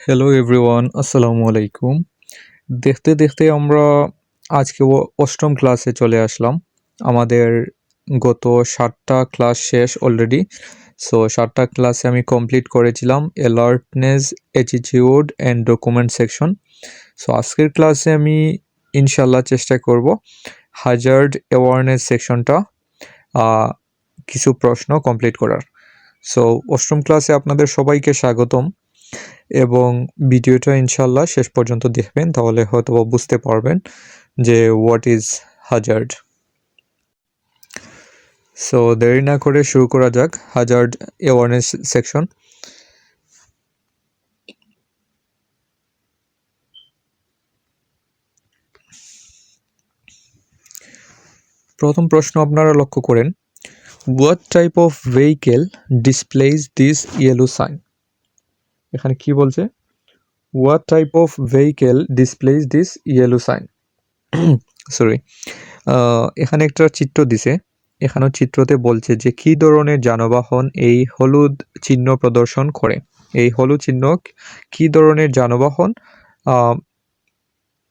Hello everyone আসসালামু আলাইকুম দেখতে দেখতে আমরা আজকে অষ্টম ক্লাসে চলে আসলাম। আমাদের গত সাতটা ক্লাস শেষ অলরেডি সো সাতটা ক্লাসে আমি কমপ্লিট করেছিলাম alertness attitude and document section so আজকের ক্লাসে আমি ইনশাল্লাহ চেষ্টা করব হাজার্ড অ্যাওয়ারনেস সেকশনটা কিছু প্রশ্ন কমপ্লিট করার। সো অষ্টম ক্লাসে আপনাদের সবাইকে স্বাগতম। এবং ভিডিওটা ইনশাল্লাহ শেষ পর্যন্ত দেখবেন, তাহলে হয়তো বুঝতে পারবেন যে হোয়াট ইজ হাজার্ড সো দেরি না করে শুরু করা যাক হাজার্ড অ্যাওয়ারনেস সেকশন প্রথম প্রশ্ন আপনারা লক্ষ্য করেন what type of vehicle displays this yellow sign এখানে কি বলছে? What type of vehicle displays this yellow sign sorry এখানে একটা চিত্র দিছে। এখানেও চিত্রতে বলছে যে, কি ধরনের যানবাহন এই হলুদ চিহ্ন প্রদর্শন করে? এই হলুদ চিহ্ন কি ধরনের যানবাহন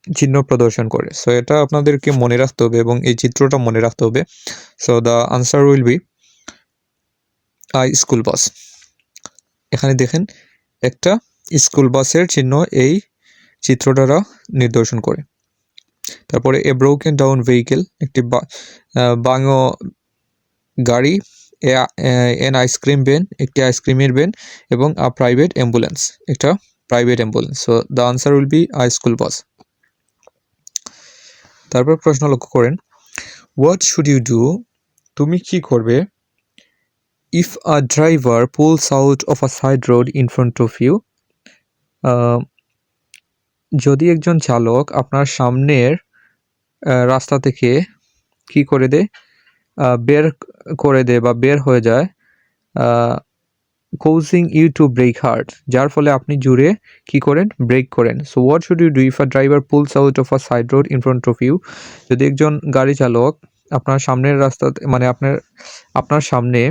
চিহ্ন প্রদর্শন করে? সো এটা আপনাদেরকে মনে রাখতে হবে এবং এই চিত্রটা মনে রাখতে হবে। So the answer will be I school bus এখানে দেখেন একটা স্কুল বাসের চিহ্ন এই চিত্রটা নিদর্শন করে। তারপরে এ ব্রোকেন ডাউন ভেহিকেল একটি বাঙো গাড়ি এন আইসক্রিম ভ্যান একটি আইসক্রিমের ভ্যান এবং আ প্রাইভেট অ্যাম্বুলেন্স একটা private ambulance so the answer will be I school bus তারপর প্রশ্ন লক্ষ্য করেন হোয়াট শুড ইউ ডু তুমি কি করবে? If a driver pulls out of a side road in front of you যদি একজন চালক আপনার সামনের রাস্তা থেকে কি করে দেয় বের করে দেয় বা বের হয়ে যায় causing you to brake hard যার ফলে আপনি জুড়ে কি করেন ব্রেক করেন। So what should you do if a driver pulls out of a side road in front of you যদি একজন গাড়ি চালক আপনার সামনের রাস্তা মানে আপনার আপনার সামনে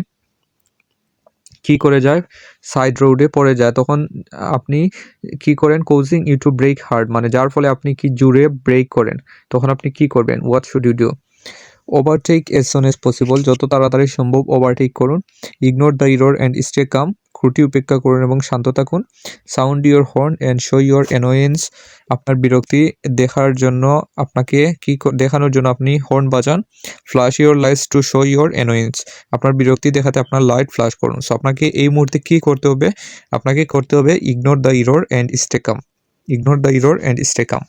কি করে যায়? সাইড রোডে পড়ে যায়। তখন আপনি কি করেন? Causing you to brake hard মানে যার ফলে আপনি কি জুড়ে ব্রেক করেন। তখন আপনি কি করবেন? What should you do overtake as soon as possible যত তাড়াতাড়ি সম্ভব ওভারটেক করুন। Ignore the error and stay calm ত্রুটি উপেক্ষা করুন এবং শান্ত থাকুন। Sound your horn and show your annoyance আপনার বিরক্তি দেখার জন্য আপনাকে কি দেখানোর জন্য আপনি হর্ন বাজান। Flash your lights to show your annoyance আপনার বিরক্তি দেখাতে আপনার লাইট ফ্লাশ করুন। সো আপনাকে এই মুহূর্তে কি করতে হবে? আপনাকে করতে হবে ignore the error and stay calm ignore the error and stay calm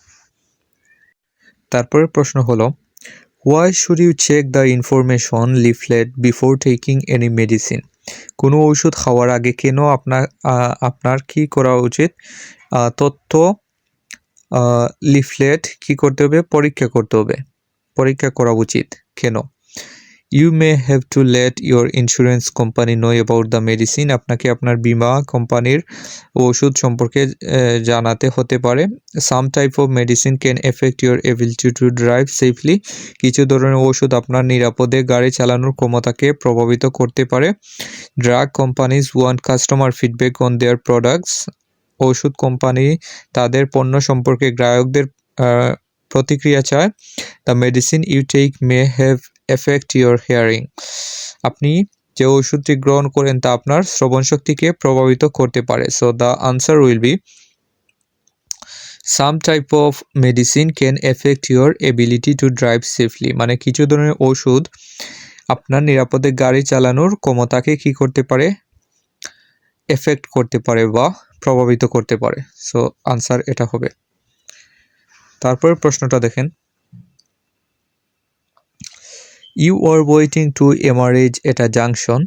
তারপরে প্রশ্ন হলো why should you check the information leaflet before taking any medicine কোনো ওষুধ খাওয়ার আগে কেন আপনার আপনার কি করা উচিত? তথ্য লিফলেট কি করতে হবে? পরীক্ষা করতে হবে। পরীক্ষা করা উচিত। কেন? You may have to let your insurance company know about the medicine আপনাকে আপনার বিমা কোম্পানির ওষুধ সম্পর্কে জানাতে হতে পারে। Some type of medicine can affect your ability to drive safely কিছু ধরনের ওষুধ আপনার নিরাপদে গাড়ি চালানোর ক্ষমতাকে প্রভাবিত করতে পারে। Drug companies want customer feedback on their products ওষুধ কোম্পানি তাদের পণ্য সম্পর্কে গ্রাহকদের প্রতিক্রিয়া চায়। The medicine you take may have effect your hearing আপনি যে ওষুধটি গ্রহণ করেন তা আপনার শ্রবণ শক্তিকে প্রভাবিত করতে পারে। So the answer will be some type of medicine can affect your ability to drive safely মানে কিছু ধরনের ওষুধ আপনার নিরাপদে গাড়ি চালানোর ক্ষমতাকে কি করতে পারে? এফেক্ট করতে পারে বা প্রভাবিত করতে পারে। সো আনসার এটা হবে। তারপর প্রশ্নটা দেখেন। You are waiting to emerge at junction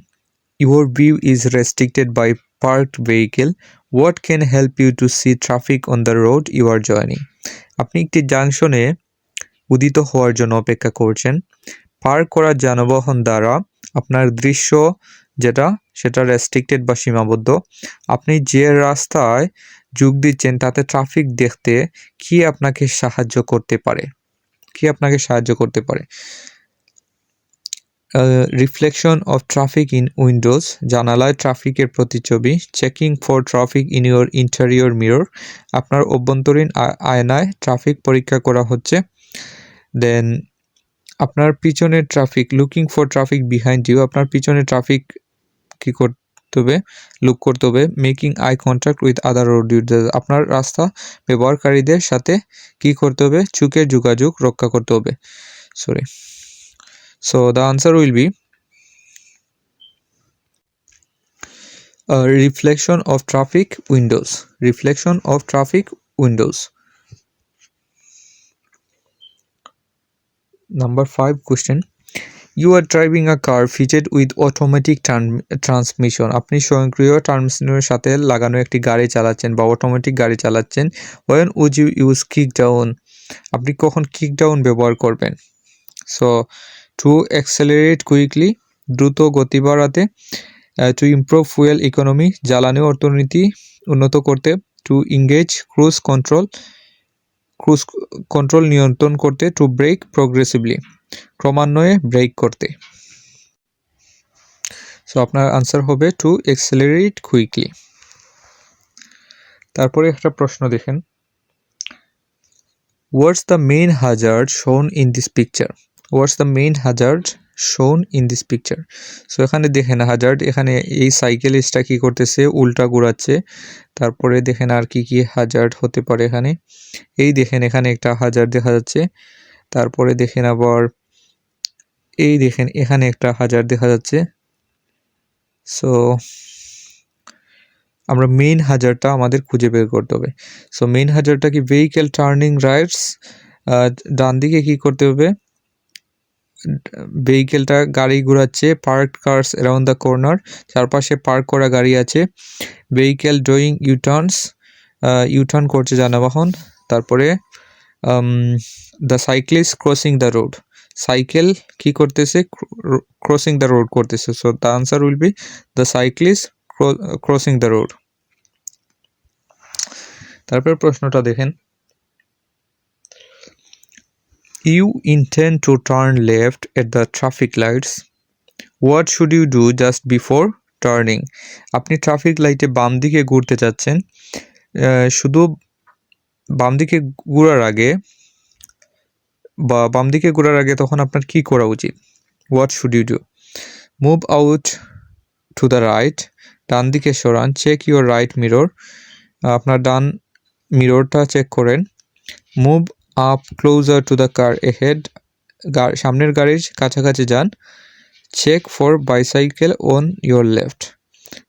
your view is restricted by parked vehicle what can help you to see traffic on the road you are joining আপনি একটি জাংশনে উদিত হওয়ার জন্য অপেক্ষা করছেন। পার্ক করা যানবাহন দ্বারা আপনার দৃশ্য যেটা, সেটা রেস্ট্রিক্টেড বা সীমাবদ্ধ। আপনি যে রাস্তায় যোগ দিচ্ছেন, তাতে ট্রাফিক দেখতে কি আপনাকে সাহায্য করতে পারে? কি আপনাকে সাহায্য করতে পারে? Reflection of traffic in windows জানালায় ট্রাফিকের প্রতিচ্ছবি checking for traffic in your interior mirror আপনার অভ্যন্তরীণ আয়নায় ট্রাফিক পরীক্ষা করা হচ্ছে। দেন আপনার পিছনের traffic looking for traffic behind you আপনার পিছনে ট্রাফিক কি করতে হবে? লুক করতে হবে। Making eye contact with other road user আপনার রাস্তা ব্যবহারকারীদের সাথে কি করতে হবে? চুকের যোগাযোগ রক্ষা করতে হবে। Sorry so the answer will be reflection of traffic windows reflection of traffic windows Number 5 question. You are driving a car fitted with automatic tran- transmission. আপনি স্বয়ংক্রিয় ট্রান্সমিশনের সাথে লাগানো একটি গাড়ি চালাচ্ছেন বা অটোমেটিক গাড়ি চালাচ্ছেন। When would you use kick down? আপনি কখন কিক ডাউন ব্যবহার করবেন? সো টু অ্যাক্সেলারেট কুইকলি দ্রুত গতি বাড়াতে টু ইমপ্রুভ ফুয়েল ইকোনমি জ্বালানি অর্থনীতি উন্নত করতে to engage cruise control cruise control নিয়ন্ত্রণ করতে টু ব্রেক প্রোগ্রেসিভলি ক্রমান্বয়ে ব্রেক করতে। সো আপনার আনসার হবে টু এক্সেলারেট কুইকলি তারপরে একটা প্রশ্ন দেখেন। What's the main hazard shown in this picture what's the main hazard shown in this picture so এখানে দেখেন হাজার্ড এখানে এই সাইকেলিস্টটা কি করতেছে? উল্টা ঘুরাচ্ছে। তারপরে দেখেন আর কি কি হাজার্ড হতে পারে এখানে। এই দেখেন এখানে একটা হাজার দেখা যাচ্ছে। তারপরে দেখেন আবার এই দেখেন এখানে একটা হাজার দেখা যাচ্ছে। সো আমরা মেইন হাজারটা আমাদের খুঁজে বের করতে হবে। সো মেইন হাজারটা কি ভেহিকেল টার্নিং রাইটস ডান দিকে কি করতে হবে? ভেহিকেলটা গাড়ি ঘোরাচ্ছে park cars around the corner চারপাশে পার্ক করা গাড়ি আছে ভেহিকেল ড্রয়িং ইউটার্নস ইউটার্ন করছে যানবাহন, তারপরে the cyclist crossing the road cycle কি করতেছে? ক্রসিং দ্য রোড করতেছে so the answer will be the cyclist crossing the road তারপর প্রশ্নটা দেখেন। You intend to turn left at the traffic lights what should you do just before turning আপনি traffic লাইটে বাম দিকে ঘুরতে চাচ্ছেন আহ, শুধু বাম দিকে ঘোরার আগে বা বাম দিকে ঘোরার আগে তখন আপনার কি করা উচিত? What should you do move out to the right ডান দিকে সরান চেক ইউর রাইট মিরর আপনার ডান মিররটা চেক করেন। Move up closer to the car a ahead সামনের গাড়ির কাছাকাছি যান check for bicycle on your left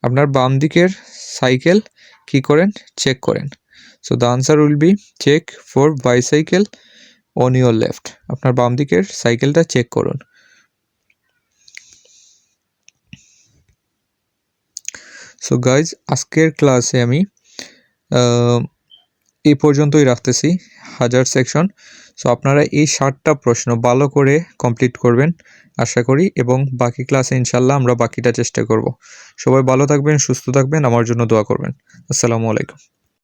আপনার বাম দিকের সাইকেল কি করেন? চেক করেন। So the answer will be check for bicycle on your left আপনার বাম দিকের সাইকেলটা চেক করুন। সো গাইজ আজকের ক্লাসে আমি এই পর্যন্তই রাখতেছি হাজার সেকশন। সো আপনারা এই ষাটটা প্রশ্ন ভালো করে কমপ্লিট করবেন, আশা করি, এবং বাকি ক্লাসে ইনশাল্লাহ আমরা বাকিটা চেষ্টা করব। সবাই ভালো থাকবেন, সুস্থ থাকবেন, আমার জন্য দোয়া করবেন। আসসালামু আলাইকুম।